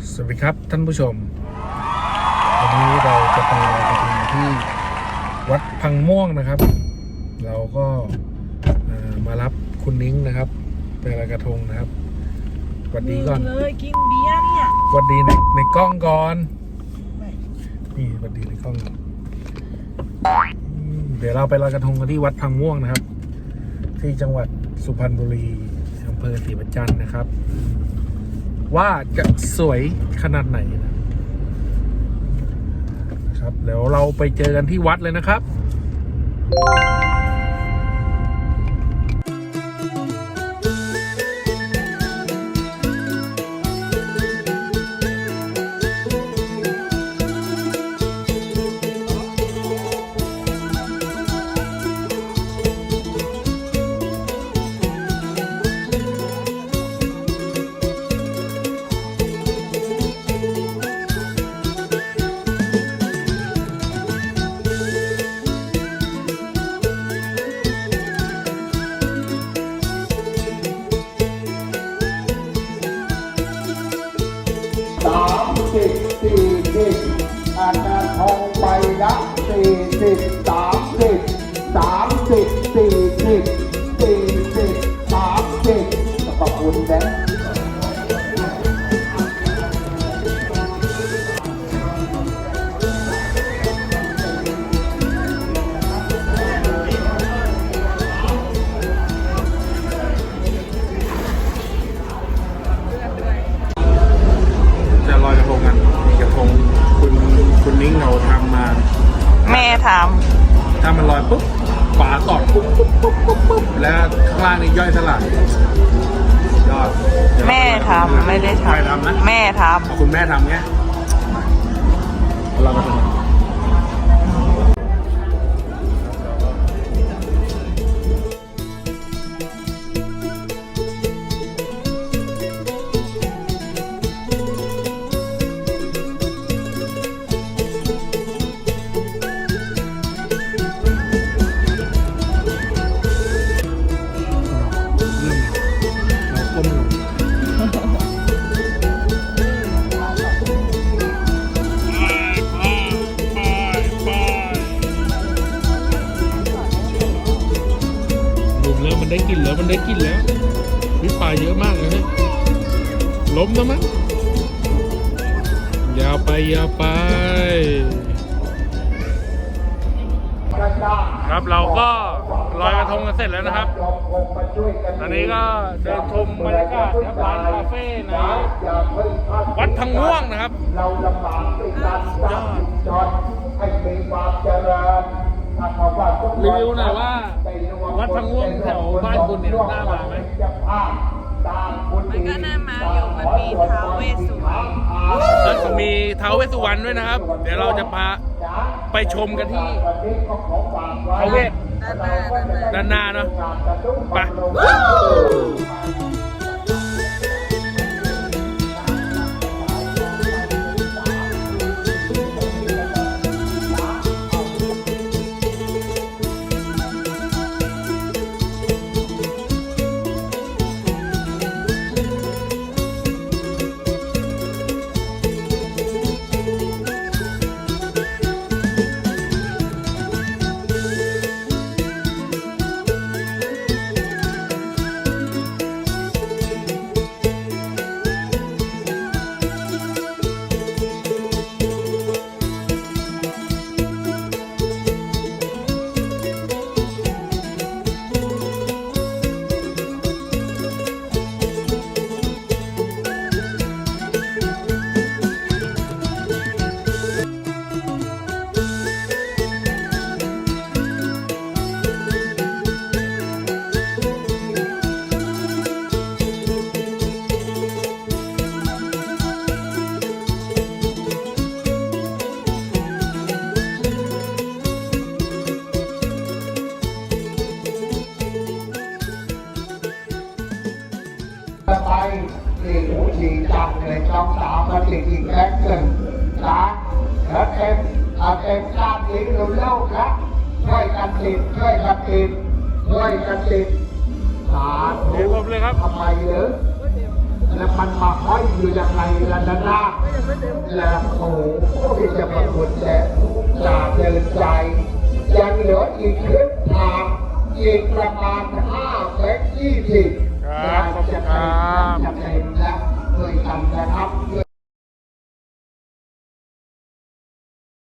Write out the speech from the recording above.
ครับท่านผู้ชม วันนี้เราจะไปลอยกระทงที่วัดพังม่วงนะครับ เราก็เอ่อมารับคุณนิ้งนะครับไปลอยกระทงนะครับสวัสดีก่อนเลยกินเบียร์เนี่ยสวัสดีในในกล้องก่อนนี่สวัสดีในกล้องอืมเดี๋ยวเราไปลอยกระทงกันที่วัดพังม่วงนะครับ ที่จังหวัดสุพรรณบุรีอำเภอศรีประจันทร์นะครับ ว่าจะสวยขนาดไหนนะครับ แล้วเราไปเจอกันที่วัดเลยนะครับ สิบสามสิบสามสิบสี่สิบ แม่ทถ้ามันลอยปุ๊บฝาตอดปุ๊บปุ๊บปุ๊บปุ๊บปุ๊บแล้วข้างล่างนี่ย่อยสลายยอดำแม่ทำไม่ได้ใครทำนะทำแม่ทเอาคุณแม่ทำไงเราก็ทำ ได้กลิ่นแล้วมันได้กลิ่นแล้ววิปลาเยอะมากเลยนี่ยล้มแล้วมั้งยาวไปยาวไป ครับเราก็ลอยกระทงกันเสร็จแล้วนะครับตอนนี้ก็เดินชมบรรยากาศครับร้านคาเฟ่ในวัดพังม่วงนะครับเราลำบากในการสร้างชุมชนให้มีความเจริญถ้าเขาว่าทุกคนรีวิวหน่อยว่า วัดพังม่วงแถวบ้านคุณเนี่ยน่ามาไหมมันก็น่ามาอยู่มันมีท้าวเวสสุวรรณแล้วก็มีท้าวเวสสุวรรณด้วยนะครับ เดี๋ยวเราจะพาไปชมกันที่ท้าวเวสด้านหน้าด้านหน้าด้านหน้าเนาะไป สี่สี่จับเลยช่องสามมาสี่สี่แรกหนึ่งนะแล้วเอ็มเอาเอ็มด้านนี้เร็วเร็วๆครับช่วยกันติดช่วยกันติดช่วยกันติดสาธุเลยครับทำไมหรือแล้วมันมาห้อยอยู่ยังไงล่ะนะนะแล้วโอ้โหจะมาคุณแจจาเดินใจ ยังเหลืออีกครึ่งทางอีกประมาณห้าเมตรยี่สิบ ครับขอบคุณครับ จำใจรับด้วยคำนะครับ